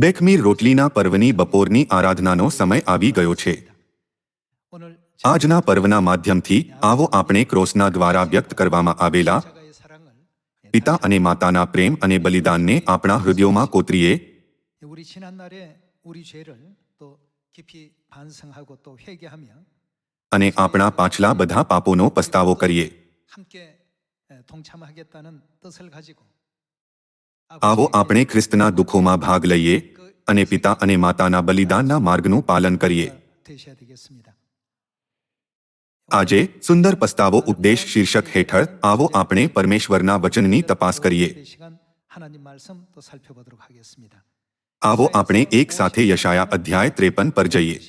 બેકમીર રોટલીના પર્વની બપોરની આરાધનાનો સમય આવી ગયો છે. આજના પર્વના માધ્યમથી આવો આપણે ક્રોસના દ્વારા વ્યક્ત કરવામાં આવેલા પિતા અને માતાના પ્રેમ અને બલિદાનને આપણા હૃદયોમાં કોતરીએ. અને આપણા પાછલા બધા પાપોનો પસ્તાવો કરીએ. આવો આપણે ખ્રિસ્તના દુઃખોમાં ભાગ લઈએ અને પિતા અને માતાના બલિદાનના માર્ગનું પાલન કરીએ. આજે સુંદર પસ્તાવો ઉપદેશ શીર્ષક હેઠળ આવો આપણે પરમેશ્વરના વચનની તપાસ કરીએ. આવો આપણે એક સાથે યશાયા અધ્યાય ત્રેપન પર જઈએ.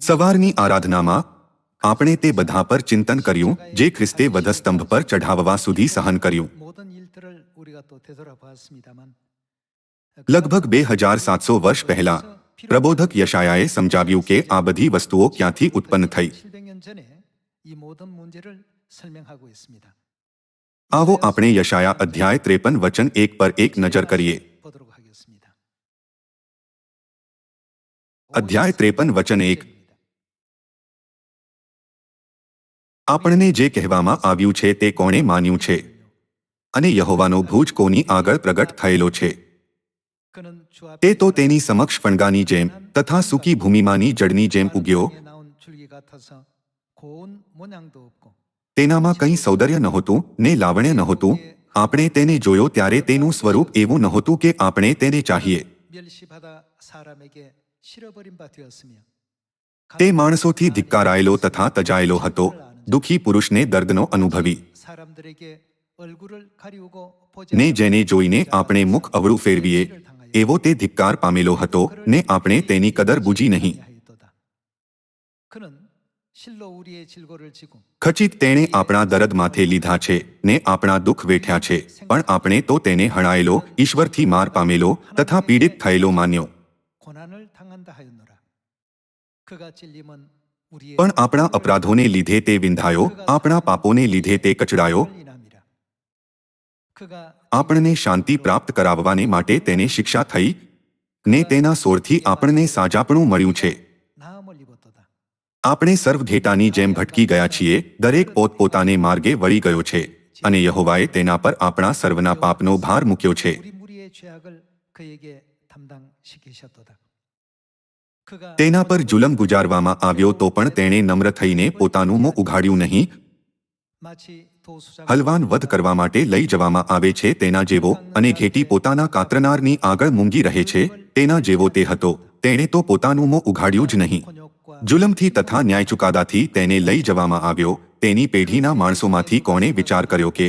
સવારની આરાધનામાં આપણે તે બધા પર ચિંતન કર્યું જે ખ્રિસ્તે વધસ્તંભ પર ચઢાવવા સુધી સહન કર્યું. लगभग बे हज़ार सात सौ वर्ष पहला प्रबोधक यशायाए समझावियो के आबधि वस्तुओं क्या थी उत्पन्न थी आवो अपने यशाया अध्याय त्रेपन वचन एक पर एक नज़र करिए। अध्याय त्रेपन वचन एक। આપણને જે કહેવામાં આવ્યું છે તે કોણે માન્યું છે અને યહોવાનો ભૂજ કોની આગળ પ્રગટ થયેલો છે. તે તો તેની સમક્ષ ફણગાની જેમ તથા સૂકી ભૂમિમાંની જડની જેમ ઉગ્યો. તેનામાં કંઈ સૌંદર્ય નહોતું, ને લાવણ્ય નહોતું. આપણે તેને જોયો ત્યારે તેનું સ્વરૂપ એવું નહોતું કે આપણે તેને ચાહીએ. તે માણસોથી ધિક્કારાયેલો તથા તજાયેલો હતો. દુઃખી પુરુષને દર્દનો અનુભવી. ને જેને જોઈને આપણે મુખ અવળું ફેરવીએ એવો તે ધિક્કાર પામેલો હતો ને આપણે તેની કદર બુજી નહીં ખચિત તેણે આપણા દરદ માથે લીધા છે ને આપણા દુઃખ વેઠ્યા છે પણ આપણે તો તેને હણાયેલો ઈશ્વરથી માર પામેલો તથા પીડિત થયેલો માન્યો પણ આપણા અપરાધોને લીધે તે વિંધાયો આપણા પાપોને લીધે તે કચડાયો આપણને શાંતિ પ્રાપ્ત કરાવવાને માટે તેને શિક્ષા થઈ ને તેના સોરથી આપણને સાજાપણું મળ્યું છે. આપણે સર્વ જેમ ભટકી ગયા છીએ, દરેક પોતપોતાને માર્ગે વળી ગયો છે અને યહોવાએ તેના પર આપણા સર્વના પાપનો ભાર મૂક્યો છે. તેના પર જુલમ ગુજારવામાં આવ્યો તો પણ તેણે નમ્ર થઈને પોતાનું મોં ઉઘાડ્યું નહીં. હલવાન વધ કરવા માટે લઈ જવામાં આવે છે તેના જેવો અને ઘેટી પોતાના કાતરનારની આગળ મૂંગી રહે છે તેના જેવો તે હતો. તેણે તો પોતાનું મોં ઉઘાડ્યું જ નહીં. જુલમથી તથા ન્યાય ચુકાદાથી તેને લઈ જવામાં આવ્યો. તેની પેઢીના માણસોમાંથી કોણે વિચાર કર્યો કે,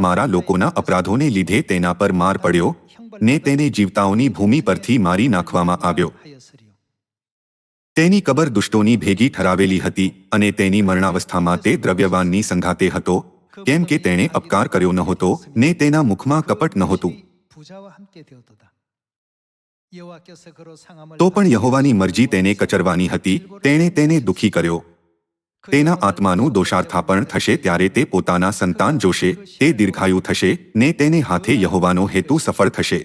મારા લોકોના અપરાધોને લીધે તેના પર માર પડ્યો ને તેને જીવતાઓની ભૂમિ પરથી મારી નાખવામાં આવ્યો. તેની કબર દુષ્ટોની ભેગી ઠરાવેલી હતી અને તેની મરણાવસ્થામાં તે દ્રવ્યવાનની સંઘાતે હતો, કેમ કે તેણે અપકાર કર્યો નહોતો, ને તેના મુખમાં કપટ નહોતું. તો પણ યહોવાની મરજી તેને કચરવાની હતી, તેણે તેને દુઃખી કર્યો. તેના આત્માનું દોષાર્થાપણ થશે ત્યારે તે પોતાના સંતાન જોશે, તે દીર્ઘાયુ થશે, ને તેને હાથે યહોવાનો હેતુ સફળ થશે.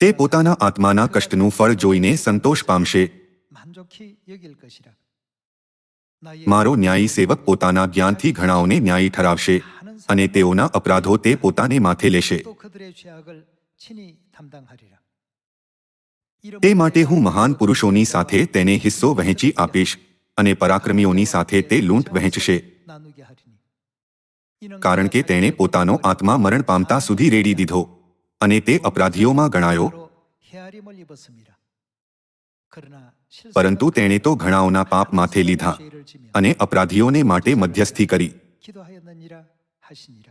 તે પોતાના આત્માના કષ્ટનું ફળ જોઈને સંતોષ પામશે. મારો ન્યાયી સેવક પોતાના જ્ઞાનથી ઘણાઓને ન્યાયી ઠરાવશે અને તેઓના અપરાધો તે પોતાને માથે લેશે. તે માટે હું મહાન પુરુષોની સાથે તેને હિસ્સો વહેંચી આપીશ અને પરાક્રમીઓની સાથે તે લૂંટ વહેંચશે. કારણ કે તેણે પોતાનો આત્મા મરણ પામતા સુધી રેડી દીધો. અને તે અપરાધીઓમાં ગણાયો 바로 헤아림을 입었습니다. 그러나 실상은 પરંતુ તેણે તો ઘણાઓના પાપ માથે લીધા 죄를 지며 અને અપરાધીઓને માટે મધ્યસ્થી કરી 기도하였느니라 하시니라.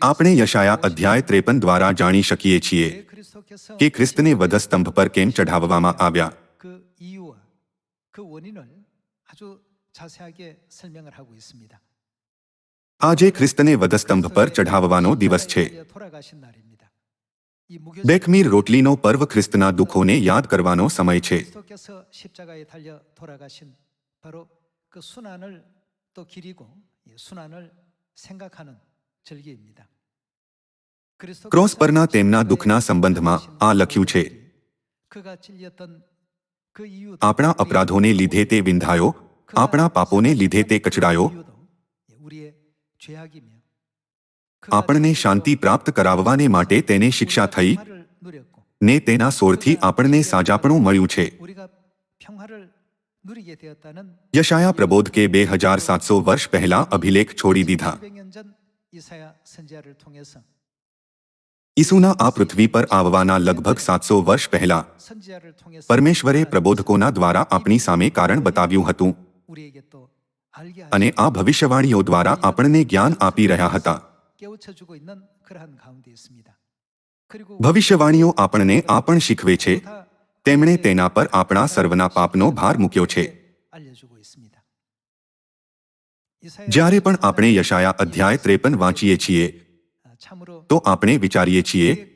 આપણે યશાયા અધ્યાય ત્રેપન દ્વારા જાણી શકીએ છીએ 왜 그리스도께서 કે ખ્રિસ્તને વધસ્તંભ પર કેમ ચઢાવવામાં આવ્યા 그 이유와 그 원인을 아주 자세하게 설명을 하고 있습니다. આજે ખ્રિસ્તને વધસ્તંભ પર ચઢાવવાનો દિવસ છે બેખમીર રોટલીનો પર્વ ખ્રિસ્તના દુઃખોને યાદ કરવાનો સમય છે ક્રોસ પરના તેમના દુઃખના સંબંધમાં આ લખ્યું છે આપણા અપરાધોને લીધે તે વિંધાયો આપણા પાપોને લીધે તે કચડાયો આપણને શાંતિ પ્રાપ્ત કરાવવાને માટે તેને શિક્ષા થઈ ને તેના સોરથી આપણને સાજાપણું મળ્યું છે યશાયા પ્રબોધ કે બે હજાર સાતસો વર્ષ પહેલા અભિલેખ છોડી દીધા ઈસુના આ પૃથ્વી પર આવવાના લગભગ સાતસો વર્ષ પહેલા પરમેશ્વરે પ્રબોધકોના દ્વારા આપણી સામે કારણ બતાવ્યું હતું અને આ ભવિષ્યવાણીઓ દ્વારા આપણને જ્ઞાન આપી રહ્યા હતા. ભવિષ્યવાણીઓ આપણને આ પણ શીખવે છે. તેમણે તેના પર આપણા સર્વના પાપનો ભાર મૂક્યો છે. જ્યારે પણ આપણે યશાયા અધ્યાય ત્રેપન વાંચીએ છીએ તો આપણે વિચારીએ છીએ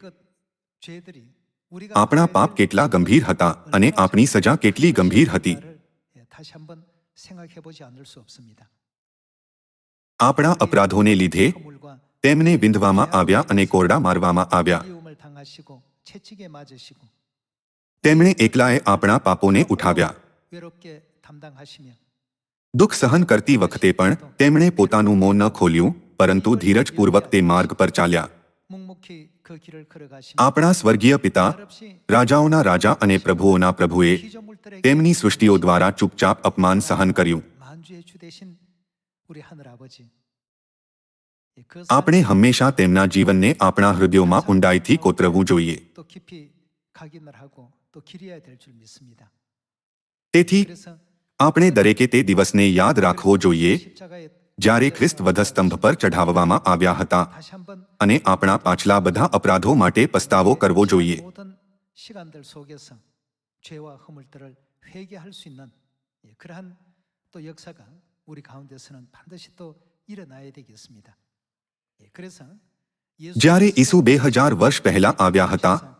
આપણા પાપ કેટલા ગંભીર હતા અને આપણી સજા કેટલી ગંભીર હતી. આપણા અપરાધોને લીધે તેમને વિંધવામાં આવ્યા અને કોરડા મારવામાં આવ્યા તેમણે એકલાએ આપણા પાપોને ઉઠાવ્યા દુઃખ સહન કરતી વખતે પણ તેમણે પોતાનું મોં ન ખોલ્યું પરંતુ ધીરજપૂર્વક તે માર્ગ પર ચાલ્યા આપણા સ્વર્ગીય પિતા રાજાઓના રાજા અને પ્રભુઓના પ્રભુએ તેમની સૃષ્ટિઓ દ્વારા ચૂપચાપ અપમાન સહન કર્યું આપણે હંમેશા તેમના જીવનને આપણા હૃદયોમાં ઊંડાઈથી કોતરવું જોઈએ તેથી આપણે દરેકે તે દિવસને યાદ રાખવો જોઈએ જ્યારે ખ્રિસ્ત વધસ્તંભ પર ચઢાવવામાં આવ્યા હતા. અને આપણા પાછલા બધા અપરાધો માટે પસ્તાવો કરવો જોઈએ. જ્યારે ઈસુ બે હજાર વર્ષ પહેલા આવ્યા હતા,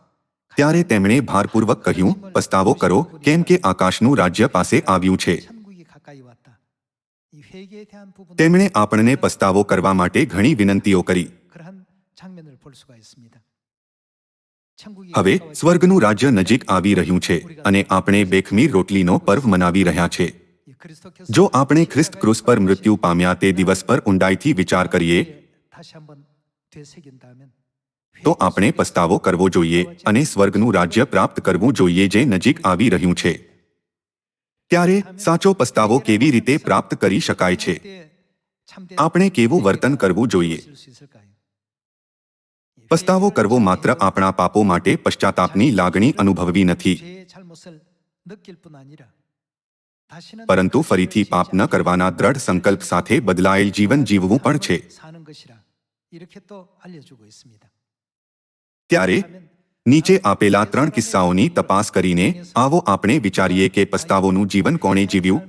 ત્યારે તેમણે ભારપૂર્વક કહ્યું, પસ્તાવો કરો, કેમ કે આકાશનું રાજ્ય પાસે આવ્યું છે. તેમણે આપણને પસ્તાવો કરવા માટે ઘણી વિનંતીઓ કરી. હવે સ્વર્ગનું રાજ્ય નજીક આવી રહ્યું છે અને આપણે બેખમીર રોટલીનો પર્વ મનાવી રહ્યા છે. જો આપણે ખ્રિસ્ત ક્રુસ પર મૃત્યુ પામ્યા તે દિવસ પર ઊંડાઈથી વિચાર કરીએ તો આપણે પસ્તાવો કરવો જોઈએ અને સ્વર્ગનું રાજ્ય પ્રાપ્ત કરવું જોઈએ જે નજીક આવી રહ્યું છે. ત્યારે સાચો પસ્તાવો કેવી રીતે પ્રાપ્ત કરી શકાય છે? આપણે કેવું વર્તન કરવું જોઈએ? પસ્તાવો કરવો માત્ર આપણા પાપો માટે પશ્ચાતાપની લાગણી અનુભવવી નથી. પરંતુ ફરીથી પાપ ન કરવાના દ્રઢ સંકલ્પ સાથે બદલાયેલ જીવન જીવવું પણ છે. ત્યારે નીચે આપેલા ત્રણ કિસ્સાઓની તપાસ કરીને આવો આપણે વિચારીએ કે પસ્તાવોનું જીવન કોણે જીવ્યું?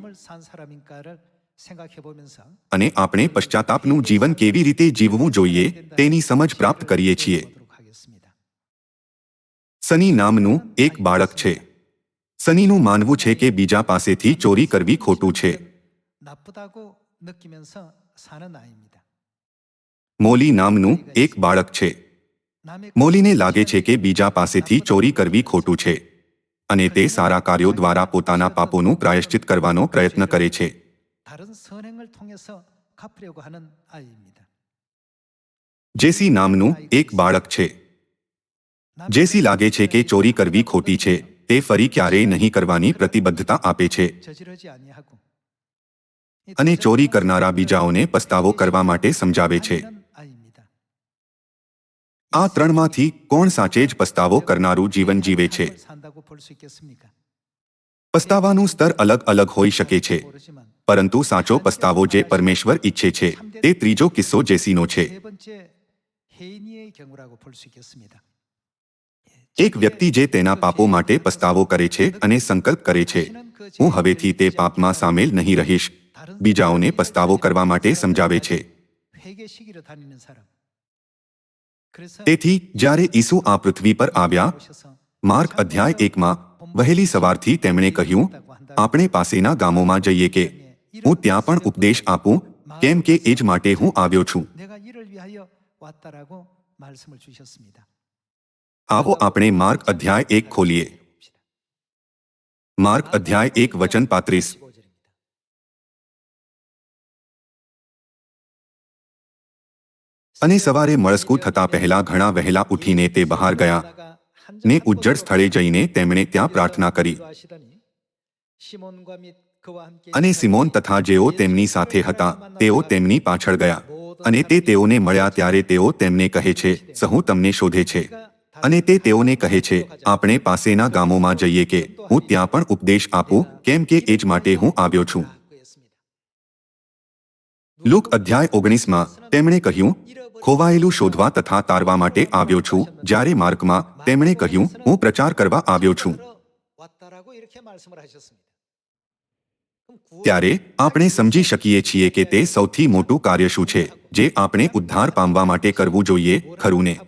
અને આપણે પશ્ચાતાપનું જીવન કેવી રીતે જીવવું જોઈએ તેની સમજ પ્રાપ્ત કરીએ છીએ. સની નામનું એક બાળક છે. સનીનું માનવું છે કે બીજા પાસેથી ચોરી કરવી ખોટું છે. મોલી નામનું એક બાળક છે. મોલીને લાગે છે કે બીજા પાસેથી ચોરી કરવી ખોટું છે. અને તે સારા કાર્યો દ્વારા પોતાના પાપોનું પ્રાયશ્ચિત કરવાનો પ્રયત્ન કરે છે. જેસી નામનું એક બાળક છે. જેસી લાગે છે કે ચોરી કરવી ખોટી છે. તે ફરી ક્યારેય નહીં કરવાની પ્રતિબદ્ધતા આપે છે. અને ચોરી કરનારા બીજાઓને પસ્તાવો કરવા માટે સમજાવે છે. આ ત્રણમાંથી કોણ સાચે જ પસ્તાવો કરનારું જીવન જીવે છે? પસ્તાવાનું સ્તર અલગ અલગ હોઈ શકે છે, પરંતુ સાચો પસ્તાવો જે પરમેશ્વર ઈચ્છે છે, તે ત્રીજો કિસ્સો જેસીનો છે. એક વ્યક્તિ જે તેના પાપો માટે પસ્તાવો કરે છે અને સંકલ્પ કરે છે, હું હવેથી તે પાપમાં સામેલ નહીં રહીશ. બીજાઓને પસ્તાવો કરવા માટે સમજાવે છે. તેથી જ્યારે ઈસુ આ પૃથ્વી પર આવ્યા માર્ક અધ્યાય એકમાં વહેલી સવારથી તેમણે કહ્યું આપણે પાસેના ગામોમાં જઈએ કે હું ત્યાં પણ ઉપદેશ આપું કેમ કે એ જ માટે હું આવ્યો છું આવો આપણે માર્ક અધ્યાય એક ખોલીએ માર્ક અધ્યાય એક વચન પાંત્રીસ અને સવારે મળસ્કું થતા પહેલા ઘણા વહેલા ઉઠીને તે બહાર ગયા. ને ઉજ્જડ સ્થળે જઈને તેમણે ત્યાં પ્રાર્થના કરી. અને સિમોન તથા જેઓ તેમની સાથે હતા, તેઓ તેમની પાછળ ગયા. અને તે તેઓને મળ્યા ત્યારે તેઓ તેમને કહે છે, સહુ તમને શોધે છે. અને તે તેઓને કહે છે, આપણે પાસેના ગામોમાં જઈએ કે હું ત્યાં પણ ઉપદેશ આપું, કેમ કે એ જ માટે હું આવ્યો છું. લુક અધ્યાય ઓગણીસમાં તેમણે કહ્યું, ખોવાયેલું શોધવા તથા તારવા માટે આવ્યો છું. જ્યારે માર્ગમાં તેમણે કહ્યું, હું પ્રચાર કરવા આવ્યો છું. ત્યારે આપણે સમજી શકીએ છીએ કે તે સૌથી મોટું કાર્ય શું છે, જે આપણે ઉદ્ધાર પામવા માટે કરવું જોઈએ, ખરું ને?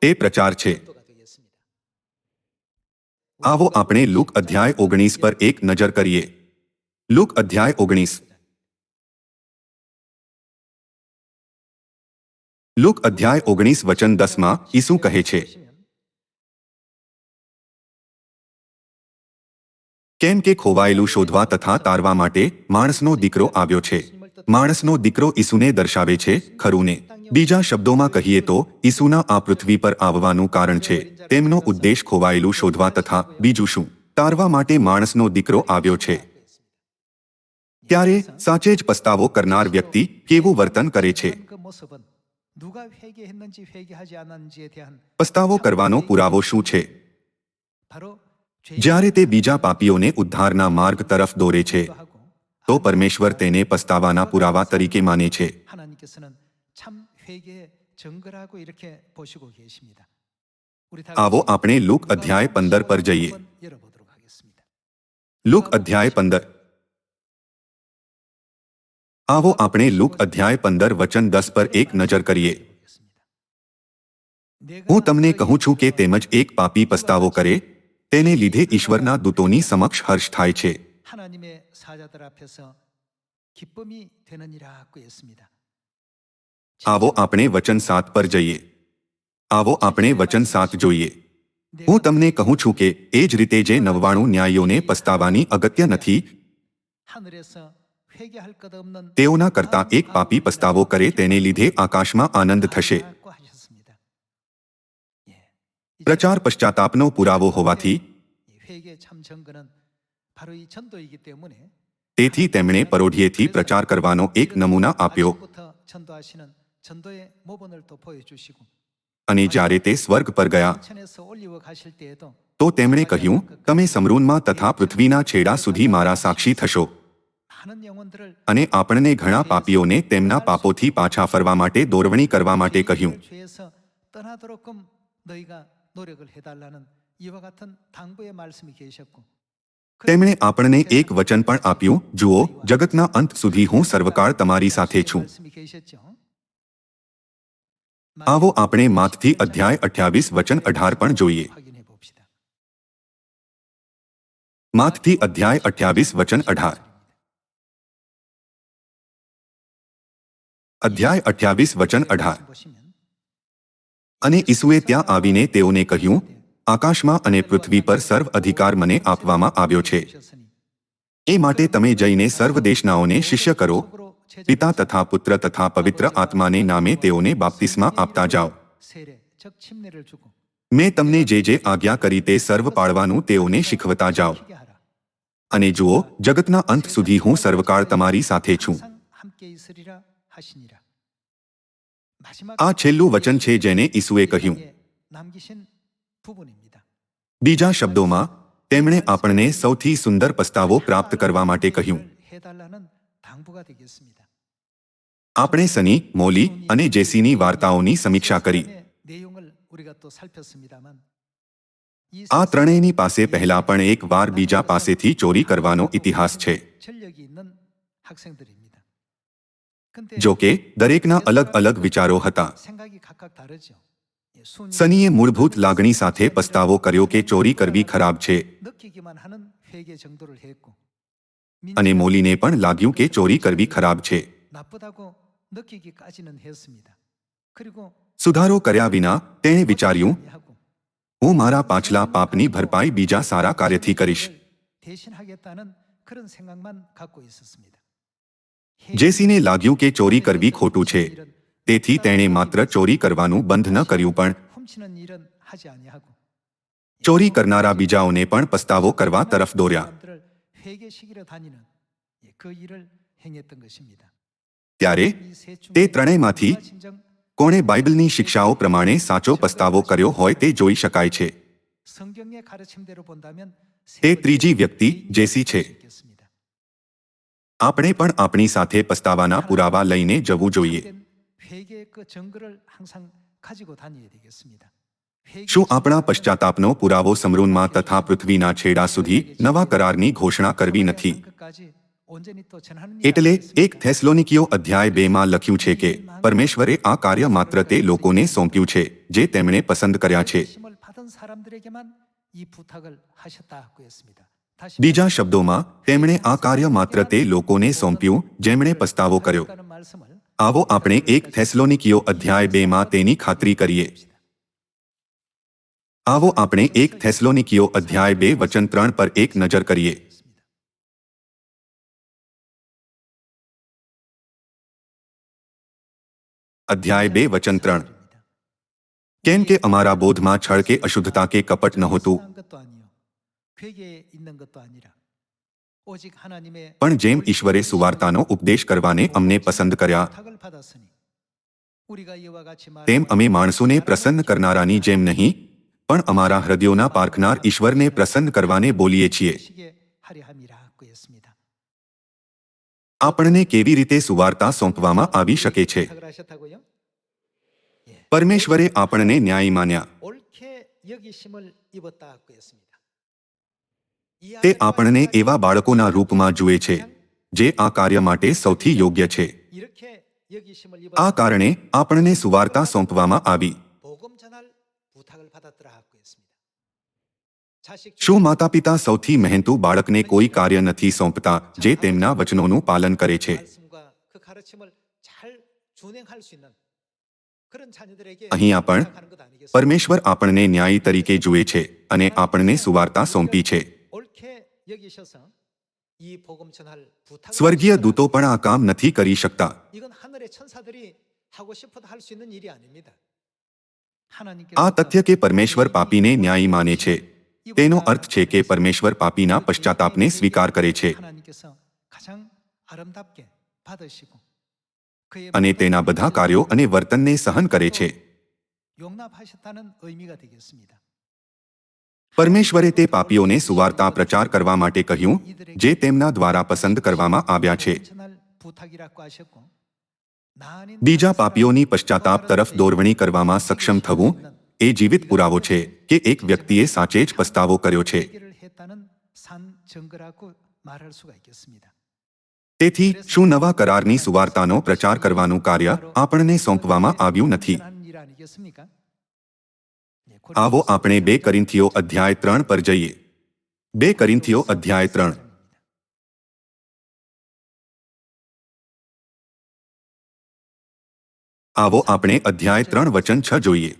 તે પ્રચાર છે. આવો આપણે લુક અધ્યાય ઓગણીસ પર એક નજર કરીએ. લુક અધ્યાય ઓગણીસ. લુક અધ્યાય ઓગણીસ વચન દસમાં ઈસુ કહે છે, કેમ કે ખોવાયેલું શોધવા તથા તારવા માટે માણસનો દીકરો આવ્યો છે. માણસનો દીકરો ઈસુને દર્શાવે છે ખરું ને બીજા શબ્દોમાં કહીએ તો, ઈસુના આ પૃથ્વી પર આવવાનું કારણ છે. તેમનો ઉદ્દેશ ખોવાયેલું શોધવા તથા બીજું શું? તારવા માટે માણસનો દીકરો આવ્યો છે. ત્યારે સાચે જ પસ્તાવો કરનાર વ્યક્તિ કેવું વર્તન કરે છે પસ્તાવો કરવાનો પુરાવો શું છે જ્યારે તે બીજા પાપીઓને ઉદ્ધારના માર્ગ તરફ દોરે છે તો પરમેશ્વર તેને પસ્તાવાના પુરાવા તરીકે માને છે આવો આપણે લુક અધ્યાય પંદર પર જઈએ લુક અધ્યાય પંદર આવો આપણે લુક અધ્યાય પંદર વચન દસ પર એક નજર કરીએ. હું તમને કહું છું કે તેમજ એક પાપી પસ્તાવો કરે તેને લીધે ઈશ્વરના દૂતોની સમક્ષ હર્ષ થાય છે. આવો આપણે વચન સાત પર જઈએ. આવો આપણે વચન સાત જોઈએ. હું તમને કહું છું કે એ જ રીતે જે નવ્વાણું ન્યાયોને પસ્તાવાની અગત્ય નથી. તેઓના કરતાં એક પાપી પસ્તાવો કરે તેને લીધે આકાશમાં આનંદ થશે. પ્રચાર પશ્ચાતાપનો પુરાવો હોવાથી તેથી તેમણે પરોઢિયેથી પ્રચાર કરવાનો એક નમૂના આપ્યો. અને જ્યારે તે સ્વર્ગ પર ગયા તો તેમણે કહ્યું તમે સમરૂનમાં તથા પૃથ્વીના છેડા સુધી મારા સાક્ષી થશો. અને આપણને ઘણા પાપીઓને તેમના પાપોથી પાછા ફરવા માટે દોરવણી કરવા માટે કહ્યું. તેમણે આપણને એક વચન પણ આપ્યું. જુઓ જગતના અંત સુધી હું સર્વકાળ તમારી સાથે છું. આવો આપણે માથથી અધ્યાય અઠ્યાવીસ વચન અઢાર પણ જોઈએ. માથથી અધ્યાય અઠ્યાવીસ વચન અઢાર. અધ્યાય અઠ્યાવીસ વચન અઢાર. અને ઈસુએ ત્યાં આવીને તેઓને કહ્યું, આકાશમાં અને પૃથ્વી પર સર્વ અધિકાર મને આપવામાં આવ્યો છે. એ માટે તમે જઈને સર્વ દેશનાઓને શિષ્ય કરો, પિતા તથા પુત્ર તથા પવિત્ર આત્માને નામે તેઓને બાપ્તિસ્મા આપતા જાઓ. મેં તમને જે જે આજ્ઞા કરી તે સર્વ પાળવાનું તેઓને શીખવતા જાઓ. અને જુઓ, જગતના અંત સુધી હું સર્વકાળ તમારી સાથે છું. આ છેલ્લું વચન છે જેને ઈસુએ કહ્યું બીજા શબ્દોમાં તેમણે આપણને સૌથી સુંદર પસ્તાવો પ્રાપ્ત કરવા માટે કહ્યું આપણે સની મોલી અને જેસીની વાર્તાઓની સમીક્ષા કરી આ ત્રણેયની પાસે પહેલા પણ એક વાર બીજા પાસેથી ચોરી કરવાનો ઇતિહાસ છે જો કે દરેકના અલગ અલગ વિચારો હતા. સનીએ મૂળભૂત લાગણી સાથે પસ્તાવો કર્યો કે ચોરી કરવી ખરાબ છે. અને મોલીને પણ લાગ્યું કે ચોરી કરવી ખરાબ છે. સુધારો કર્યા વિના તેણે વિચાર્યું હું મારા પાછલા પાપની ભરપાઈ બીજા સારા કાર્યથી કરીશ. જેસીને લાગ્યું કે ચોરી કરવી ખોટું છે. તેથી તેણે માત્ર ચોરી કરવાનું બંધ ન કર્યું પણ ચોરી કરનારા બીજાઓને પણ પસ્તાવો કરવા તરફ દોર્યા. ત્યારે તે ત્રણેયમાંથી કોણે બાઇબલની શિક્ષાઓ પ્રમાણે સાચો પસ્તાવો કર્યો હોય તે જોઈ શકાય છે. તે ત્રીજી વ્યક્તિ જેસી છે. આપણે પણ આપણી સાથે પસ્તાવાના પુરાવા લઈને જવું જોઈએ. શું આપણા પશ્ચાતાપનો પુરાવો સમરૂનમાં તથા પૃથ્વીના છેડા સુધી નવા કરારની ઘોષણા કરવી નથી? એટલે એક થેસ્લોનિકીઓ અધ્યાય બેમાં લખ્યું છે કે, પરમેશ્વરે આ કાર્ય માત્ર તે લોકોને સોંપ્યું છે, જે તેમણે પસંદ કર્યા છે. બીજા શબ્દોમાં, તેમણે આ કાર્ય માત્ર તે લોકોને સોંપ્યું, જેમણે પસ્તાવો કર્યો. આવો આપણે એક થેસલોનિકીઓ અધ્યાય બે તેની ખાતરી કરીએ. આવો આપણે એક થેસલોનિકીઓ અધ્યાય બે વચન ત્રણ પર એક નજર કરીએ. અધ્યાય બે વચન ત્રણ. કેમ કે અમારા બોધમાં છળ કે અશુદ્ધતા કે કપટ નહોતું. પણ જેમ ઈશ્વરે સુવાર્તાનો ઉપદેશ કરવાને અમને પસંદ કર્યા તેમ અમે માણસોને પ્રસન્ન કરનારાની જેમ નહીં પણ અમારા હૃદયોના પારખનાર ઈશ્વરને પ્રસન્ન કરવાને બોલીએ છીએ આપણને કેવી રીતે સુવાર્તા સોંપવામાં આવી શકે છે પરમેશ્વરે આપણને ન્યાય માન્યા તે આપણને એવા બાળકોના રૂપમાં જુએ છે, જે આ કાર્ય માટે સૌથી યોગ્ય છે. આ કારણે આપણને સુવાર્તા સોંપવામાં આવી. શું માતા પિતા સૌથી મહેનતુ બાળકને કોઈ કાર્ય નથી સોંપતા, જે તેમના વચનોનું પાલન કરે છે? અહીંયા પણ પરમેશ્વર આપણને ન્યાયી તરીકે જુએ છે અને આપણને સુવાર્તા સોંપી છે. સ્વર્ગીય દૂતો પણ આ કામ નથી કરી શકતા આ તથ્ય કે પરમેશ્વર પાપીને ન્યાયી માને છે તેનો અર્થ છે કે પરમેશ્વર પાપીના પશ્ચાતાપને સ્વીકાર કરે છે અને તેના બધા કાર્યો અને વર્તનને સહન કરે છે પરમેશ્વરે તે પાપીઓને સુવાર્તા પ્રચાર કરવા માટે કહ્યું, જે તેમના દ્વારા પસંદ કરવામાં આવ્યા છે. બીજા પાપીઓની પશ્ચાતાપ તરફ દોરવણી કરવામાં સક્ષમ થવું એ જીવિત પુરાવો છે કે એક વ્યક્તિએ સાચે જ પસ્તાવો કર્યો છે. તેથી શું નવા કરારની સુવાર્તાનો પ્રચાર કરવાનું કાર્ય આપણને સોંપવામાં આવ્યું નથી? આવો આપણે બે કરિંથીઓ અધ્યાય ત્રણ પર જઈએ બે કરિંથીઓ અધ્યાય ત્રણ આવો આપણે અધ્યાય ત્રણ વચન છ જોઈએ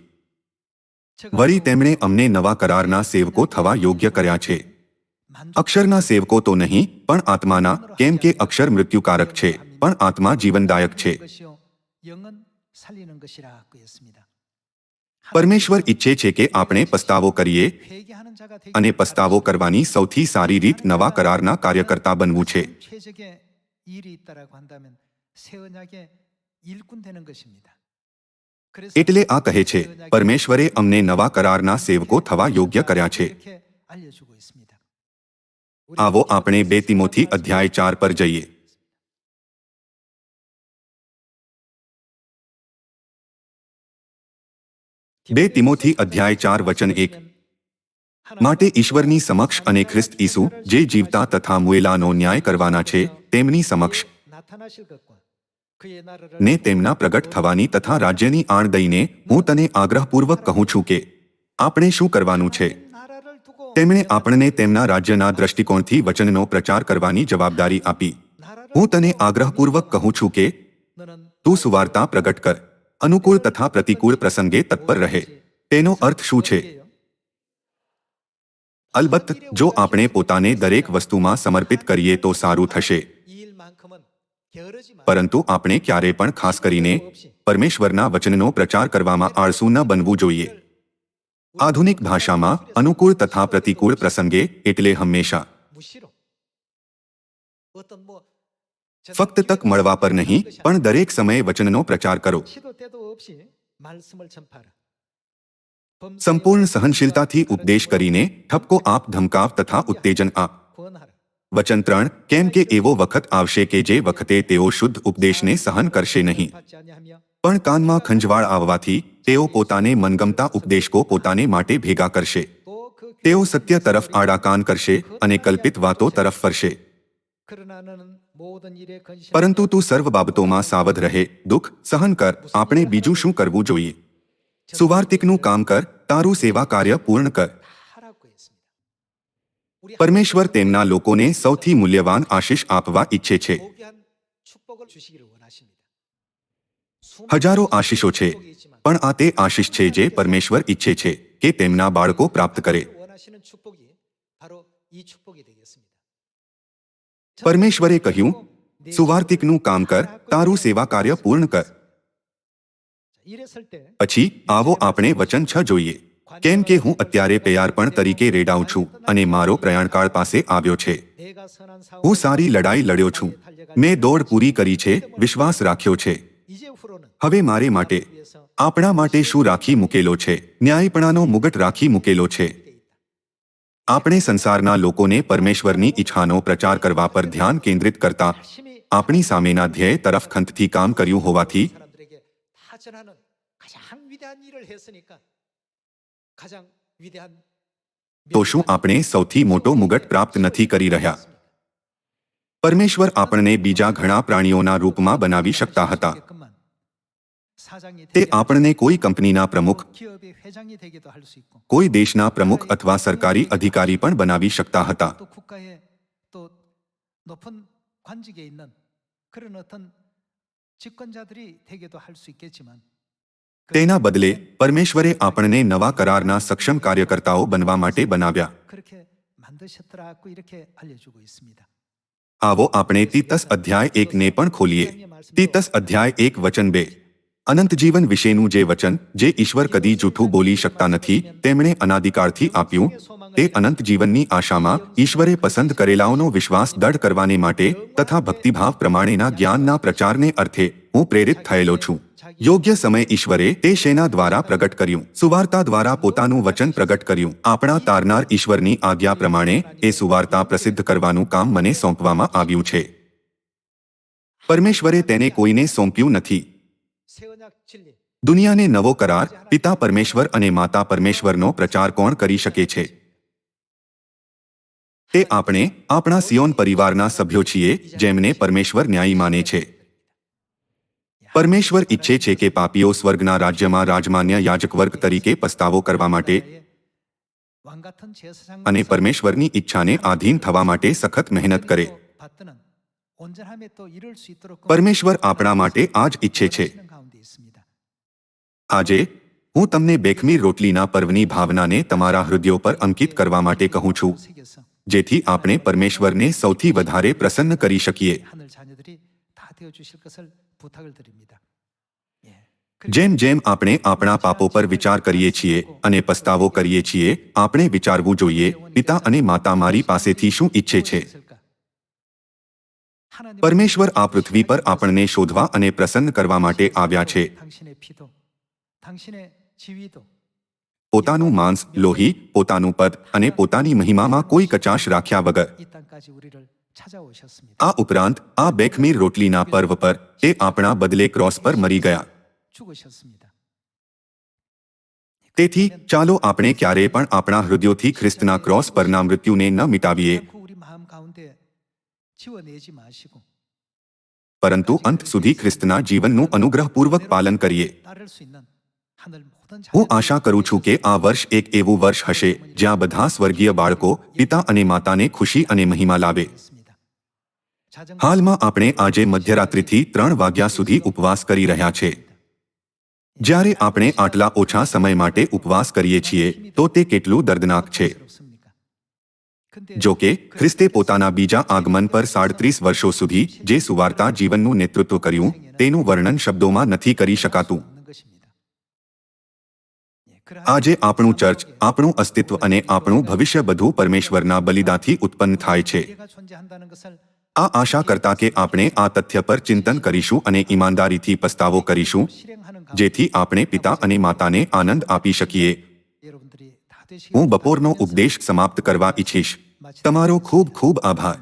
વળી તેમણે અમને નવા કરારના સેવકો થવા યોગ્ય કર્યા છે અક્ષરના સેવકો તો નહીં પણ આત્માના કેમ કે અક્ષર મૃત્યુકારક છે પણ આત્મા જીવનદાયક છે પરમેશ્વર ઈચ્છે છે કે આપણે પસ્તાવો કરીએ અને પસ્તાવો કરવાની સૌથી સારી રીત નવા કરારના કાર્યકર્તા બનવું છે. એટલે આ કહે છે, પરમેશ્વરે અમને નવા કરારના સેવકો થવા યોગ્ય કર્યા છે. આવો આપણે બે તિમોથી અધ્યાય ચાર પર જઈએ. બે તિમોથી અધ્યાય ચાર વચન એક. માટે ઈશ્વરની સમક્ષ અને ખ્રિસ્ત ઈસુ, જે જીવતા તથા મુએલાનો ન્યાય કરવાના છે, તેમની સમક્ષ. ને તેમના પ્રગટ થવાની તથા રાજ્યની આણ દઈને હું તને આગ્રહપૂર્વક કહું છું કે, આપણે શું કરવાનું છે? તેમણે આપણને તેમના રાજ્યના દ્રષ્ટિકોણથી વચનનો પ્રચાર કરવાની જવાબદારી આપી. હું તને આગ્રહપૂર્વક કહું છું કે, તું સુવાર્તા પ્રગટ કર. અનુકૂળ તથા પ્રતિકૂળ પ્રસંગે તત્પર રહે. તેનો અર્થ શું છે? અલબત્ત, જો આપણે પોતાને દરેક વસ્તુમાં સમર્પિત કરીએ તો સારું થશે. પરંતુ આપણે ક્યારે પણ ખાસ કરીને પરમેશ્વરના વચનનો પ્રચાર કરવામાં આળસુ ન બનવું જોઈએ. આધુનિક ભાષામાં અનુકૂળ તથા પ્રતિકૂળ પ્રસંગે એટલે હંમેશા. ફક્ત તક મળવા પર નહીં, પણ દરેક સમયે વચનનો પ્રચાર કરો. સંપૂર્ણ સહનશીલતાથી ઉપદેશ કરીને ઠપકો આપ, ધમકાવ તથા ઉત્તેજન આપ. વચન ત્રણ, કેમ કે એવો વખત આવશે કે જે વખતે તેઓ શુદ્ધ ઉપદેશને સહન કરશે નહીં. પણ કાનમાં ખંજવાળ આવવાથી તેઓ પોતાને મનગમતા ઉપદેશકો પોતાને માટે ભેગા કરશે. તેઓ સત્ય તરફ આડા કાન કરશે અને કલ્પિત વાતો તરફ ફરશે. परंतु तू सर्व बाबतों में सावध रहे दुख सहन कर आपने बीजू शू करव जो सुवार्तिक नु काम कर तारू सेवा कार्य पूर्ण कर। परमेश्वर तेना लोगों ने सौ मूल्यवान आशीष आपवा इच्छे छे। हज़ारों आशीषो छे पण आते आशीष छे जे परमेश्वर इच्छे छे के तेमना बाड़को प्राप्त करे। પરમેશ્વરે કહ્યું સુવાર્તિકનું કામ કર, તારું સેવા કાર્ય પૂર્ણ કર. પછી, આવો આપણે વચન છ જોઈએ. કેમ કે હું અત્યારે પેયાર્પણ તરીકે રેડાઉં છું અને મારો પ્રયાણકાળ પાસે આવ્યો છે. હું સારી લડાઈ લડ્યો છું. મેં દોડ પૂરી કરી છે, વિશ્વાસ રાખ્યો છે. હવે મારે માટે, આપણા માટે શું રાખી મૂકેલો છે? ન્યાયપણાનો મુગટ રાખી મૂકેલો છે. આપણે સંસારના લોકોને પરમેશ્વરની ઈચ્છાનો પ્રચાર કરવા પર ધ્યાન કેન્દ્રિત કરતા આપણી સામેના ધ્યેય તરફ ખંતથી કામ કર્યું હોવાથી તો શું આપણે સૌથી મોટો મુગટ પ્રાપ્ત નથી કરી રહ્યા? પરમેશ્વર આપણને બીજા ઘણા પ્રાણીઓના રૂપમાં બનાવી શકતા હતા. તે આપણને કોઈ કંપનીના પ્રમુખ કોઈ દેશના પ્રમુખ અથવા સરકારી અધિકારી પણ બનાવી શકતા હતા તેના બદલે પરમેશ્વરે આપણને નવા કરારના સક્ષમ કાર્યકર્તાઓ બનવા માટે બનાવ્યા આવો આપણે તીતસ અધ્યાય એકને પણ ખોલીએ તીતસ અધ્યાય એક વચન બે અનંત જીવન વિશેનું જે વચન, જે ઈશ્વર કદી જૂઠું બોલી શકતા નથી, તેમણે અનાધિકારથી આપ્યું. તે અનંત જીવનની આશામાં ઈશ્વરે પસંદ કરેલાઓનો વિશ્વાસ દઢ કરવાને માટે તથા ભક્તિભાવ પ્રમાણેના જ્ઞાનના પ્રચારને અર્થે હું પ્રેરિત થયેલો છું. યોગ્ય સમય ઈશ્વરે તે શેના દ્વારા પ્રગટ કર્યું? સુવાર્તા દ્વારા પોતાનું વચન પ્રગટ કર્યું? આપણા તારનાર ઈશ્વરની આજ્ઞા પ્રમાણે એ સુવાર્તા પ્રસિદ્ધ કરવાનું કામ મને સોંપવામાં આવ્યું છે. પરમેશ્વરે તેને કોઈને સોંપ્યું નથી. દુનિયાને નવો કરાર, પિતા પરમેશ્વર અને માતા પરમેશ્વરનો પ્રચાર કોણ કરી શકે છે? તે આપણે, આપણા સિયોન પરિવારના સભ્યો છીએ, જેમને પરમેશ્વર ન્યાયી માને છે. પરમેશ્વર ઈચ્છે છે કે પાપીઓ સ્વર્ગના રાજ્યમાં રાજમાન્ય યાજક વર્ગ તરીકે પસ્તાવો કરવા માટે અને પરમેશ્વરની ઈચ્છાને આધીન થવા માટે સખત મહેનત કરે. પરમેશ્વર આપણા માટે આ જ ઈચ્છે છે. આજે, હું તમને બેખમી રોટલીના પર્વની ભાવનાને તમારા હૃદયો પર અંકિત કરવા માટે કહું છું, જેથી આપણે પરમેશ્વરને સૌથી વધારે પ્રસન્ન કરી શકીએ. જેમ જેમ આપણે આપણા પાપો પર વિચાર કરીએ છીએ અને પસ્તાવો કરીએ છીએ, આપણે વિચારવું જોઈએ, પિતા અને માતા મારી પાસેથી શું ઈચ્છે છે? પરમેશ્વર આ પૃથ્વી પર આપણને શોધવા અને પ્રસન્ન કરવા માટે આવ્યા છે. પોતાનું માંસ લોહી પોતાનું પદ અને પોતાની મહિમામાં કોઈ કચાશ રાખ્યા વગર આ ઉપરાંત આ બેખમીર રોટલીના પર્વ પર તે આપણા બદલે ક્રોસ પર મરી ગયા તેથી ચાલો આપણે ક્યારેય પણ આપણા હૃદયોથી ખ્રિસ્તના ક્રોસ પરના મૃત્યુને ન મિટાવીએ પરંતુ અંત સુધી ખ્રિસ્તના જીવનનું અનુગ્રહપૂર્વક પાલન કરીએ હું આશા કરું છું કે આ વર્ષ એક એવું વર્ષ હશે જ્યાં બધા સ્વર્ગીય બાળકો પિતા અને માતાને ખુશી અને મહિમા લાવે. હાલમાં આપણે આજે મધ્યરાત્રિથી ત્રણ વાગ્યા સુધી ઉપવાસ કરી રહ્યા છે. જ્યારે આપણે આટલા ઓછા સમય માટે ઉપવાસ કરીએ છીએ તો તે કેટલું દર્દનાક છે. જો કે ખ્રિસ્તે પોતાના બીજા આગમન પર સાડત્રીસ વર્ષો સુધી જે સુવાર્તા જીવનનું નેતૃત્વ કર્યું તેનું વર્ણન શબ્દોમાં નથી કરી શકાતું. આજે આપણું ચર્ચ આપણું અસ્તિત્વ અને આપણું ભવિષ્ય બધું પરમેશ્વરના બલિદાથી ઉત્પન્ન થાય છે. આ આશા કરતા કે આપણે આ તથ્ય પર ચિંતન કરીશું અને ઈમાનદારીથી પસ્તાવો કરીશું જેથી આપણે પિતા અને માતાને આનંદ આપી શકીએ. હું બપોરનો ઉપદેશ સમાપ્ત કરવા ઈચ્છીશ. તમારો ખૂબ ખૂબ આભાર.